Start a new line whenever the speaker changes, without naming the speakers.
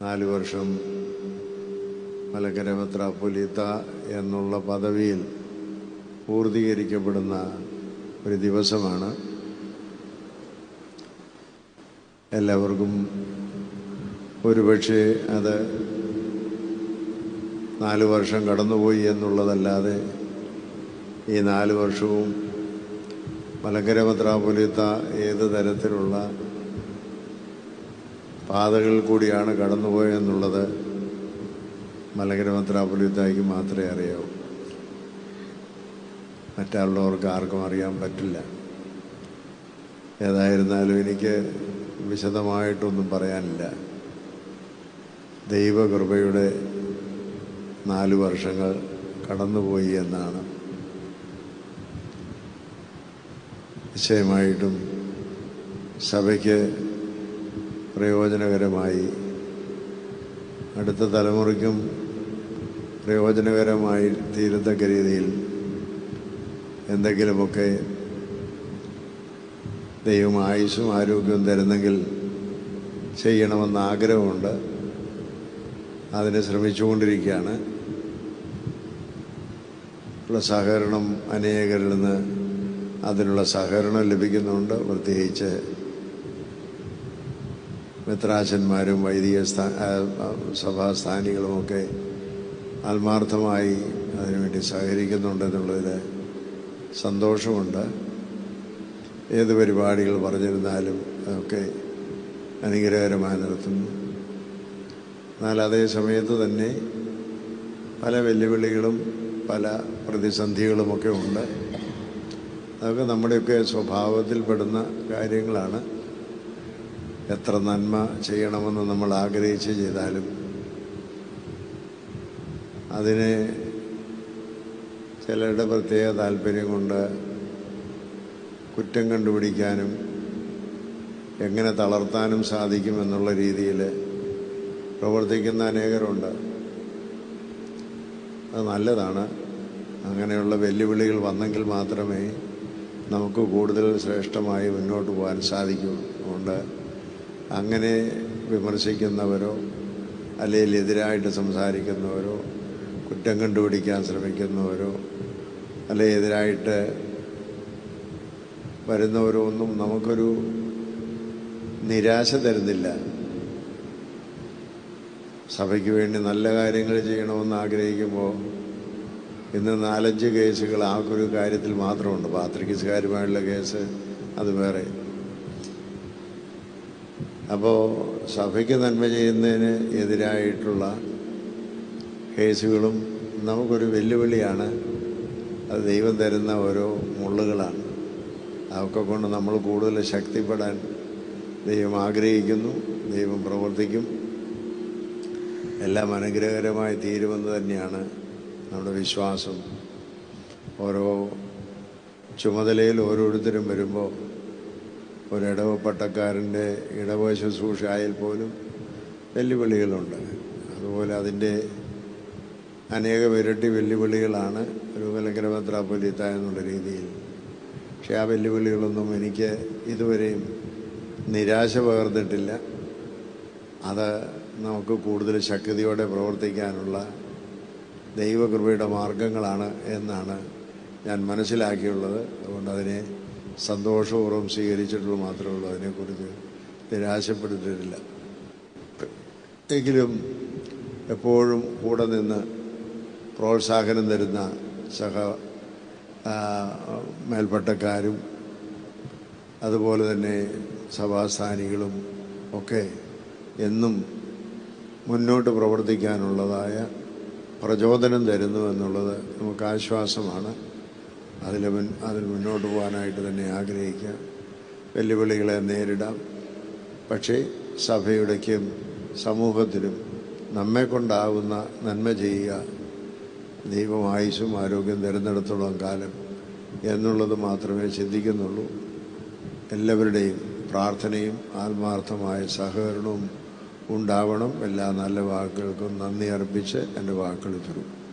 നാല് വർഷം മലക്കര മെത്രാപ്പൊലീത്ത എന്നുള്ള പദവിയിൽ പൂർത്തീകരിക്കപ്പെടുന്ന ഒരു ദിവസമാണ് എല്ലാവർക്കും ഒരുപക്ഷെ അത് നാല് വർഷം കടന്നുപോയി എന്നുള്ളതല്ലാതെ ഈ നാല് വർഷവും മലങ്കര മെത്രാപ്പൊലീത്ത ഏത് തരത്തിലുള്ള പാതകളിൽ കൂടിയാണ് കടന്നുപോയെന്നുള്ളത് മലങ്കര മന്ത്രാപുലിത്തായിക്ക് മാത്രമേ അറിയാവൂ. മറ്റുള്ളവർക്ക് ആർക്കും അറിയാൻ പറ്റില്ല. ഏതായിരുന്നാലും എനിക്ക് വിശദമായിട്ടൊന്നും പറയാനില്ല. ദൈവകൃപയുടെ നാല് വർഷങ്ങൾ കടന്നുപോയി എന്നാണ്. നിശ്ചയമായിട്ടും സഭയ്ക്ക് പ്രയോജനകരമായി. അടുത്ത തലമുറയ്ക്കും പ്രയോജനകരമായി തീരത്തക്ക രീതിയിൽ എന്തെങ്കിലുമൊക്കെ ദൈവം ആയുസ്സും ആരോഗ്യവും തരുന്നെങ്കിൽ ചെയ്യണമെന്ന് ആഗ്രഹമുണ്ട്. അതിനെ ശ്രമിച്ചുകൊണ്ടിരിക്കുകയാണ്. ഉള്ള സഹകരണം അനേകരിൽ നിന്ന് അതിനുള്ള സഹകരണം ലഭിക്കുന്നുണ്ട്. പ്രത്യേകിച്ച് മെത്രാശന്മാരും വൈദിക സ്ഥാ സഭാസ്ഥാനികളുമൊക്കെ ആത്മാർത്ഥമായി അതിനുവേണ്ടി സഹകരിക്കുന്നുണ്ടെന്നുള്ളതിൽ സന്തോഷമുണ്ട്. ഏത് പരിപാടികൾ പറഞ്ഞിരുന്നാലും അതൊക്കെ അനുഗ്രഹകരമായി നടത്തുന്നു. എന്നാൽ അതേ സമയത്ത് തന്നെ പല വെല്ലുവിളികളും പല പ്രതിസന്ധികളുമൊക്കെ ഉണ്ട്. അതൊക്കെ നമ്മുടെയൊക്കെ സ്വഭാവത്തിൽപ്പെടുന്ന കാര്യങ്ങളാണ്. എത്ര നന്മ ചെയ്യണമെന്ന് നമ്മൾ ആഗ്രഹിച്ച് ചെയ്താലും അതിനെ ചിലരുടെ പ്രത്യേക താല്പര്യം കൊണ്ട് കുറ്റം കണ്ടുപിടിക്കാനും എങ്ങനെ തളർത്താനും സാധിക്കുമെന്നുള്ള രീതിയിൽ പ്രവർത്തിക്കുന്ന അനേകരുണ്ട്. അത് നല്ലതാണ്. അങ്ങനെയുള്ള വെല്ലുവിളികൾ വന്നെങ്കിൽ മാത്രമേ നമുക്ക് കൂടുതൽ ശ്രേഷ്ഠമായി മുന്നോട്ട് പോകാൻ സാധിക്കൂ. അതുകൊണ്ട് അങ്ങനെ വിമർശിക്കുന്നവരോ അല്ലെങ്കിൽ എതിരായിട്ട് സംസാരിക്കുന്നവരോ കുറ്റം കണ്ടുപിടിക്കാൻ ശ്രമിക്കുന്നവരോ അല്ലെങ്കിൽ എതിരായിട്ട് വരുന്നവരോ ഒന്നും നമുക്കൊരു നിരാശ തരുന്നില്ല. സഭയ്ക്ക് വേണ്ടി നല്ല കാര്യങ്ങൾ ചെയ്യണമെന്ന് ആഗ്രഹിക്കുമ്പോൾ ഇന്ന് നാലഞ്ച് കേസുകൾ ആ ഒരു കാര്യത്തിൽ മാത്രമുണ്ട്. പാത്രികസുകാരുമായുള്ള കേസ് അത് വേറെ. അപ്പോൾ സഭയ്ക്ക് നന്മ ചെയ്യുന്നതിന് എതിരായിട്ടുള്ള കേസുകളും നമുക്കൊരു വെല്ലുവിളിയാണ്. അത് ദൈവം തരുന്ന ഓരോ മുള്ളുകളാണ്. അതൊക്കെ കൊണ്ട് നമ്മൾ കൂടുതൽ ശക്തിപ്പെടാൻ ദൈവം ആഗ്രഹിക്കുന്നു ദൈവം പ്രവർത്തിക്കും. എല്ലാം അനുഗ്രഹകരമായി തീരുമെന്ന് തന്നെയാണ് നമ്മുടെ വിശ്വാസം. ഓരോ ചുമതലയിൽ ഓരോരുത്തരും വരുമ്പോൾ ഒരിടവ പട്ടക്കാരന്റെ ഇടവ ശുശ്രൂഷയായാൽ പോലും വെല്ലുവിളികളുണ്ട്. അതുപോലെ അതിന്റെ അനേക വിരട്ടി വെല്ലുവിളികളാണ് രൂപലങ്കര മെത്രാപ്പൊലിത്ത എന്നുള്ള രീതിയിൽ. പക്ഷേ ആ വെല്ലുവിളികളൊന്നും എനിക്ക് ഇതുവരെയും നിരാശ പകർന്നിട്ടില്ല. അത് നമുക്ക് കൂടുതൽ ശക്തിയോടെ പ്രവർത്തിക്കാനുള്ള ദൈവകൃപയുടെ മാർഗങ്ങളാണ് എന്നാണ് ഞാൻ മനസ്സിലാക്കിയുള്ളത്. അതുകൊണ്ട് അതിനെ സന്തോഷപൂർവം സ്വീകരിച്ചിട്ടുള്ളൂ മാത്രമേ ഉള്ളൂ അതിനെക്കുറിച്ച് നിരാശപ്പെടുത്തിയിട്ടില്ല എങ്കിലും എപ്പോഴും കൂടെ നിന്ന് പ്രോത്സാഹനം തരുന്ന സഹ മേൽപ്പട്ടക്കാരും അതുപോലെ തന്നെ സഭാസ്ഥാനികളും ഒക്കെ എന്നും മുന്നോട്ട് പ്രവർത്തിക്കാനുള്ളതായ പ്രചോദനം തരുന്നു എന്നുള്ളത് നമുക്ക് ആശ്വാസമാണ്. അതിൽ മുൻ അതിൽ മുന്നോട്ട് പോകാനായിട്ട് തന്നെ ആഗ്രഹിക്കാം വെല്ലുവിളികളെ നേരിടാം. പക്ഷേ സഭയുടേക്കും സമൂഹത്തിനും നമ്മെ കൊണ്ടാവുന്ന നന്മ ചെയ്യുക ദൈവം ആയുസ്സും ആരോഗ്യം തിരഞ്ഞെടുത്തോളം കാലം എന്നുള്ളത് മാത്രമേ ചിന്തിക്കുന്നുള്ളൂ. എല്ലാവരുടെയും പ്രാർത്ഥനയും ആത്മാർത്ഥമായ സഹകരണവും ഉണ്ടാവണം. എല്ലാ നല്ല വാക്കുകൾക്കും നന്ദി അർപ്പിച്ച് എന്റെ വാക്കുകൾ തരും